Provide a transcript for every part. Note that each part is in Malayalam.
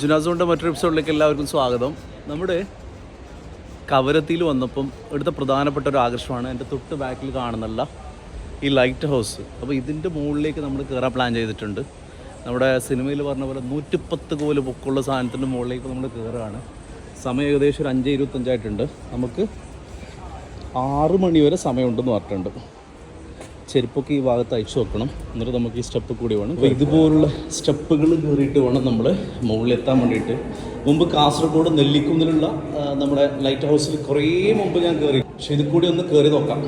ജുനാസോണിന്റെ മറ്റൊരു എപ്പിസോഡിലേക്ക് എല്ലാവർക്കും സ്വാഗതം. നമ്മുടെ കവരത്തിയിൽ വന്നപ്പം ഇവിടുത്തെ പ്രധാനപ്പെട്ട ഒരു ആകർഷമാണ് എന്റെ തൊട്ട് ബാക്കിൽ കാണുന്നുള്ള ഈ ലൈറ്റ് ഹൗസ് അപ്പോൾ ഇതിന്റെ മുകളിലേക്ക് നമ്മൾ കയറാൻ പ്ലാൻ ചെയ്തിട്ടുണ്ട്. നമ്മുടെ സിനിമയിൽ പറഞ്ഞ പോലെ നൂറ്റിപ്പത്ത് കോൽ പൊക്കുള്ള സാധനത്തിന്റെ മുകളിലേക്ക് നമ്മൾ കയറുകയാണ്. സമയം ഏകദേശം ഒരു അഞ്ച് ഇരുപത്തഞ്ചായിട്ടുണ്ട് നമുക്ക് ആറ് മണി വരെ സമയമുണ്ടെന്ന് പറഞ്ഞിട്ടുണ്ട്. ചെരുപ്പൊക്കെ ഈ ഭാഗത്ത് അയച്ചു വെക്കണം. എന്നിട്ട് നമുക്ക് ഈ സ്റ്റെപ്പ് കൂടി വേണം. അപ്പോൾ ഇതുപോലുള്ള സ്റ്റെപ്പുകൾ കയറിയിട്ട് വേണം നമ്മൾ മുകളിൽ എത്താൻ വേണ്ടിയിട്ട്. മുമ്പ് കാസർഗോഡ് നെല്ലിക്കുന്നിലുള്ള നമ്മുടെ ലൈറ്റ് ഹൗസിൽ കുറേ മുമ്പ് ഞാൻ കയറി. പക്ഷെ ഇത് കൂടി ഒന്ന് കയറി നോക്കാം.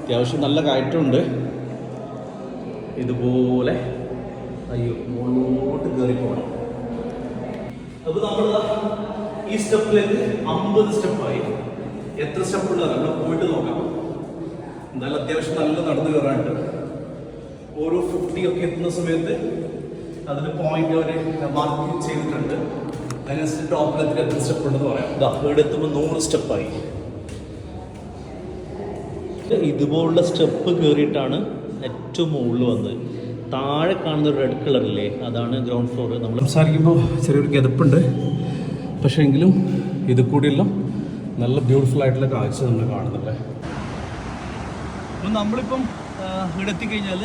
അത്യാവശ്യം നല്ല കയറ്റമുണ്ട്. ഇതുപോലെ അയ്യോ മുകളിലോട്ട് കയറി പോകണം. അപ്പോൾ നമ്മൾ ഈ സ്റ്റെപ്പിലേക്ക് അമ്പത് സ്റ്റെപ്പായി. എത്ര സ്റ്റെപ്പുള്ളതാണ് നമ്മൾ പോയിട്ട് നോക്കാം. എന്തായാലും അത്യാവശ്യം നല്ല നടന്നു കയറാനുണ്ട്. ഓരോ ഫിഫ്റ്റി ഒക്കെ എത്തുന്ന സമയത്ത് അതിന് പോയിന്റ് അവർ മാർക്ക് ചെയ്തിട്ടുണ്ട്. അതിനനുസരിച്ച് ടോപ്പിലെത്തി എത്ര സ്റ്റെപ്പ് ഉണ്ടെന്ന് പറയാം. ഇതാ ഇവിടെ എത്തുമ്പോൾ നൂറ് സ്റ്റെപ്പായി ഇതുപോലുള്ള സ്റ്റെപ്പ് കയറിയിട്ടാണ് ഏറ്റവും മുകളിൽ വന്നത്. താഴെ കാണുന്ന ഒരു റെഡ് കളറില്ലേ അതാണ് ഗ്രൗണ്ട് ഫ്ലോർ നമ്മൾ സംസാരിക്കുമ്പോൾ ചെറിയൊരു കിതപ്പുണ്ട് പക്ഷേ എങ്കിലും ഇത് കൂടിയെല്ലാം നല്ല ബ്യൂട്ടിഫുൾ ആയിട്ടുള്ള കാഴ്ച നമ്മൾ കാണുന്നുണ്ട്. അപ്പം നമ്മളിപ്പം ഇവിടെ എത്തിക്കഴിഞ്ഞാൽ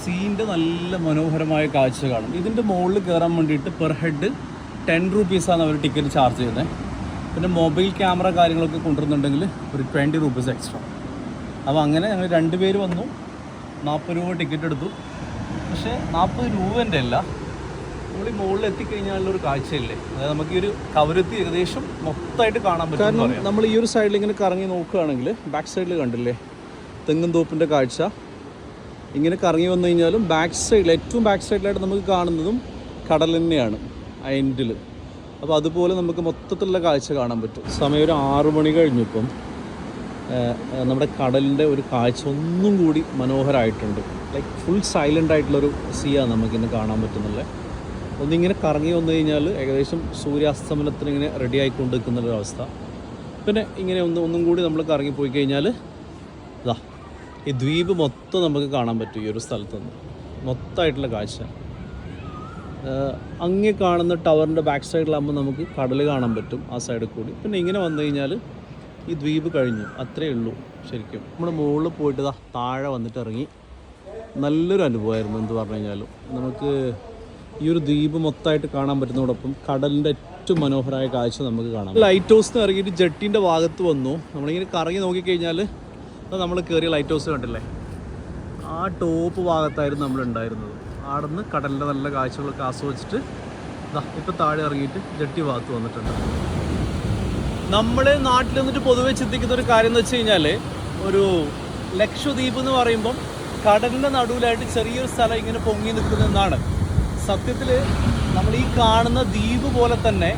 സീന്റെ നല്ല മനോഹരമായ കാഴ്ച കാണും. ഇതിന്റെ മുകളിൽ കയറാൻ വേണ്ടിയിട്ട് പെർ ഹെഡ് ടെൻ റുപ്പീസാണ് അവർ ടിക്കറ്റ് ചാർജ് ചെയ്യുന്നത് പിന്നെ മൊബൈൽ ക്യാമറ കാര്യങ്ങളൊക്കെ കൊണ്ടുവരുന്നുണ്ടെങ്കിൽ ഒരു ട്വന്റി റുപ്പീസ് എക്സ്ട്രാ അപ്പോൾ അങ്ങനെ ഞങ്ങൾ രണ്ട് പേര് വന്നു. നാൽപ്പത് രൂപ ടിക്കറ്റ് എടുത്തു. പക്ഷേ നാൽപ്പത് രൂപേന്റെ അല്ല നമ്മൾ ഈ മുകളിൽ എത്തിക്കഴിഞ്ഞാലുള്ള ഒരു കാഴ്ചയില്ലേ. അതായത് നമുക്ക് ഈ ഒരു കവരത്തി ഏകദേശം മൊത്തമായിട്ട് കാണാൻ പറ്റും കാരണം നമ്മൾ ഈ ഒരു സൈഡിൽ ഇങ്ങനെ കറങ്ങി നോക്കുകയാണെങ്കിൽ ബാക്ക് സൈഡിൽ കണ്ടില്ലേ? തെങ്ങും തോപ്പിന്റെ കാഴ്ച. ഇങ്ങനെ കറങ്ങി വന്നു കഴിഞ്ഞാലും ബാക്ക് സൈഡിൽ ഏറ്റവും ബാക്ക് സൈഡിലായിട്ട് നമുക്ക് കാണുന്നതും കടൽ തന്നെയാണ് ആ അപ്പോൾ അതുപോലെ നമുക്ക് മൊത്തത്തിലുള്ള കാഴ്ച കാണാൻ പറ്റും. സമയം ഒരു ആറു മണി കഴിഞ്ഞു ഇപ്പം ഏഹ്, ഏഹ്, നമ്മുടെ കടലിന്റെ ഒരു കാഴ്ച ഒന്നും കൂടി മനോഹരമായിട്ടുണ്ട് ലൈക്ക് ഫുൾ സൈലന്റ് ആയിട്ടുള്ളൊരു സീയാണ് നമുക്കിന്ന് കാണാൻ പറ്റുന്നുള്ളത് ഒന്നിങ്ങനെ കറങ്ങി വന്നു കഴിഞ്ഞാൽ ഏകദേശം സൂര്യാസ്തമനത്തിന് ഇങ്ങനെ റെഡി ഒരു അവസ്ഥ പിന്നെ ഇങ്ങനെ ഒന്ന് ഒന്നും കൂടി നമ്മൾ കറങ്ങി പോയി കഴിഞ്ഞാൽ ഇതാ ഈ ദ്വീപ് മൊത്തം നമുക്ക് കാണാൻ പറ്റും ഈ ഒരു സ്ഥലത്ത് നിന്ന് മൊത്തമായിട്ടുള്ള കാഴ്ച. അങ്ങേ കാണുന്ന ടവറിന്റെ ബാക്ക് സൈഡിലാകുമ്പോൾ നമുക്ക് കടൽ കാണാൻ പറ്റും ആ സൈഡിൽ കൂടി. പിന്നെ ഇങ്ങനെ വന്നു കഴിഞ്ഞാൽ ഈ ദ്വീപ് കഴിഞ്ഞു. അത്രയേ ഉള്ളൂ ശരിക്കും. നമ്മൾ മുകളിൽ പോയിട്ട് ഇതാ താഴെ വന്നിട്ട് ഇറങ്ങി നല്ലൊരു അനുഭവമായിരുന്നു എന്ന് പറഞ്ഞു കഴിഞ്ഞാലും. നമുക്ക് ഈ ഒരു ദ്വീപ് മൊത്തമായിട്ട് കാണാൻ പറ്റുന്നതോടൊപ്പം കടലിന്റെ ഏറ്റവും മനോഹരമായ കാഴ്ച നമുക്ക് കാണാം ലൈറ്റ് ഹൗസ് എന്ന് ഇറങ്ങിയിട്ട് ജെട്ടിന്റെ ഭാഗത്ത് വന്നു. നമ്മളിങ്ങനെ കറങ്ങി നോക്കിക്കഴിഞ്ഞാൽ നമ്മൾ കയറിയ ലൈറ്റ് ഹൗസ് കണ്ടില്ലേ? ആ ടോപ്പ് ഭാഗത്തായിരുന്നു നമ്മൾ ഉണ്ടായിരുന്നത് അവിടെ നിന്ന് കടലിന്റെ നല്ല കാഴ്ചകളൊക്കെ ആസ്വദിച്ചിട്ട് ഇതാ ഇപ്പം താഴെ ഇറങ്ങിയിട്ട് ജട്ടി ഭാഗത്ത് വന്നിട്ടുണ്ട്. നമ്മളെ നാട്ടിൽ നിന്നിട്ട് പൊതുവെ ചിന്തിക്കുന്ന ഒരു കാര്യം എന്ന് വെച്ച് കഴിഞ്ഞാൽ ഒരു ലക്ഷദ്വീപ് എന്ന് പറയുമ്പം കടലിന്റെ നടുവിലായിട്ട് ചെറിയൊരു സ്ഥലം ഇങ്ങനെ പൊങ്ങി നിൽക്കുന്നതെന്നാണ്. സത്യത്തിൽ നമ്മൾ ഈ കാണുന്ന ദ്വീപ് പോലെ തന്നെ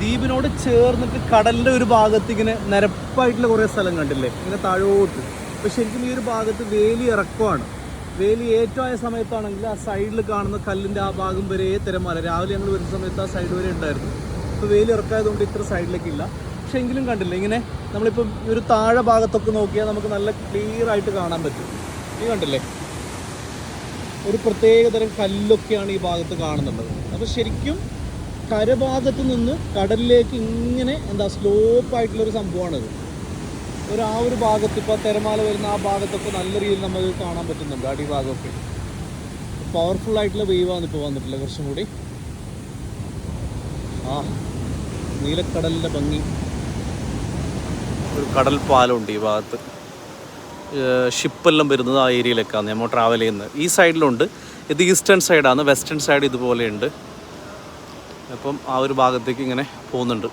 ദ്വീപിനോട് ചേർന്നിട്ട് കടലിന്റെ ഒരു ഭാഗത്ത് ഇങ്ങനെ നിരപ്പായിട്ടുള്ള കുറേ സ്ഥലം കണ്ടില്ലേ? ഇങ്ങനെ താഴോട്ട്. അപ്പോൾ ശരിക്കും ഈ ഒരു ഭാഗത്ത് വേലി ഇറക്കമാണ്. വേലി ആയ സമയത്താണെങ്കിൽ ആ സൈഡിൽ കാണുന്ന കല്ലിന്റെ ആ ഭാഗം വരെ തിരമാല. രാവിലെ ഞങ്ങൾ വരുന്ന സമയത്ത് ആ സൈഡ് വരെ ഉണ്ടായിരുന്നു. അപ്പോൾ വേലി ഇറക്കായതുകൊണ്ട് ഇത്ര സൈഡിലേക്കില്ല പക്ഷേ എങ്കിലും കണ്ടില്ല ഇങ്ങനെ നമ്മളിപ്പോൾ ഈ ഒരു താഴെ ഭാഗത്തൊക്കെ നോക്കിയാൽ നമുക്ക് നല്ല ക്ലിയർ ആയിട്ട് കാണാൻ പറ്റും. ഈ കണ്ടില്ലേ? ഒരു പ്രത്യേകതരം കല്ലൊക്കെയാണ് ഈ ഭാഗത്ത് കാണുന്നുള്ളത്. അപ്പോൾ ശരിക്കും കരഭാഗത്ത് നിന്ന് കടലിലേക്ക് ഇങ്ങനെ എന്താ സ്ലോപ്പ് ആയിട്ടുള്ളൊരു സംഭവമാണിത്. ഒരു ആ ഒരു ഭാഗത്ത് ഇപ്പോൾ തിരമാല വരുന്ന ആ ഭാഗത്തൊക്കെ നല്ല രീതിയിൽ നമുക്ക് കാണാൻ പറ്റുന്നുണ്ട് അടിഭാഗമൊക്കെ. പവർഫുൾ ആയിട്ടുള്ള വേവാണ് ഇപ്പോൾ വന്നിട്ടില്ല കുറച്ചും കൂടി. ആ നീലക്കടലിന്റെ ഭംഗി. ഒരു കടൽ പാലമുണ്ട് ഈ ഭാഗത്ത്. ഷിപ്പെല്ലാം വരുന്നത് ആ ഏരിയയിലേക്കാണ് നമ്മൾ ട്രാവൽ ചെയ്യുന്നത്. ഈ സൈഡിലുണ്ട് ഇത് ഈസ്റ്റേൺ സൈഡാണ് വെസ്റ്റേൺ സൈഡ് ഇതുപോലെയുണ്ട്. അപ്പം ആ ഒരു ഭാഗത്തേക്ക് ഇങ്ങനെ പോകുന്നുണ്ട്.